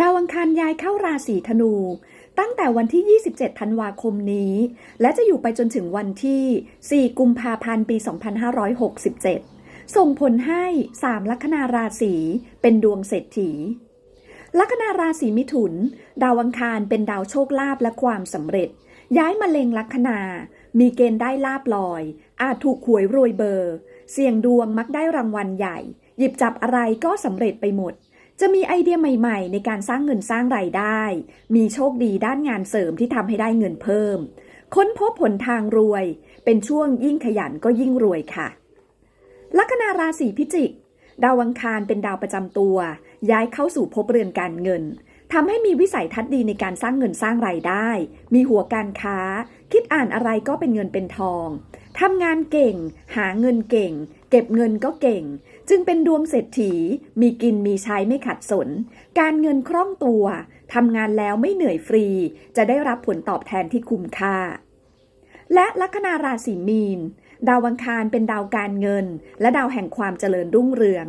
ดาวอังคารย้ายเข้าราศีธนู ตั้งแต่วันที่ 27 ธันวาคมนี้ และจะอยู่ไปจนถึงวันที่ 4 กุมภาพันธ์ ปี 2567 ส่งผลให้ 3 ลัคนาราศีเป็นดวงเศรษฐี ลัคนาราศีมิถุน ดาวอังคารเป็นดาวโชคลาภและความสำเร็จ ย้ายมาเล็งลัคนา มีเกณฑ์ได้ลาบลอย อาจถูกหวยรวยเบอร์ เสี่ยงดวงมักได้รางวัลใหญ่ หยิบจับอะไรก็สำเร็จไปหมด จะมีไอเดียใหม่ๆ ในการสร้างเงินสร้างรายได้ มีโชคดีด้านงานเสริมที่ทำให้ได้เงินเพิ่ม ค้นพบผลทางรวย เป็นช่วงยิ่งขยันก็ยิ่งรวยค่ะ ลัคนาราศีพิจิก ดาวอังคารเป็นดาวประจำตัว ย้ายเข้าสู่ภพเรือนการเงินทำให้มีวิสัยทัศน์ดีในการสร้างเงินสร้างรายได้ มีหัวการค้า คิดอ่านอะไรก็เป็นเงินเป็นทองทำงานเก่ง หาเงินเก่ง เก็บเงินก็เก่ง จึงเป็นดวงเศรษฐี มีกินมีใช้ไม่ขัดสน การเงินคล่องตัวทำงานแล้วไม่เหนื่อยฟรี จะได้รับผลตอบแทนที่คุ้มค่า และลัคนาราศีมีน ดาวอังคารเป็นดาวการเงิน และดาวแห่งความเจริญรุ่งเรือง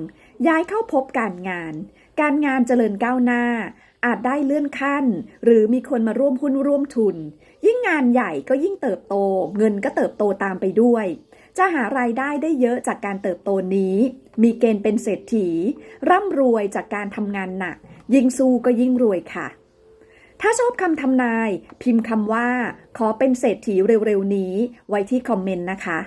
ย้ายเข้าพบการงาน การงานเจริญก้าวหน้า อาจได้เลื่อนขั้น หรือมีคนมาร่วมหุ้นร่วมทุน ยิ่งงานใหญ่ก็ยิ่งเติบโต เงินก็เติบโตตามไปด้วย จะหารายได้ได้เยอะจากการเติบโตนี้ มีเกณฑ์เป็นเศรษฐี ร่ำรวยจากการทำงานหนัก ยิ่งสู้ก็ยิ่งรวยค่ะ ถ้าชอบคำทำนาย พิมพ์คำว่า ขอเป็นเศรษฐีเร็วๆนี้ ไว้ที่คอมเมนต์นะคะ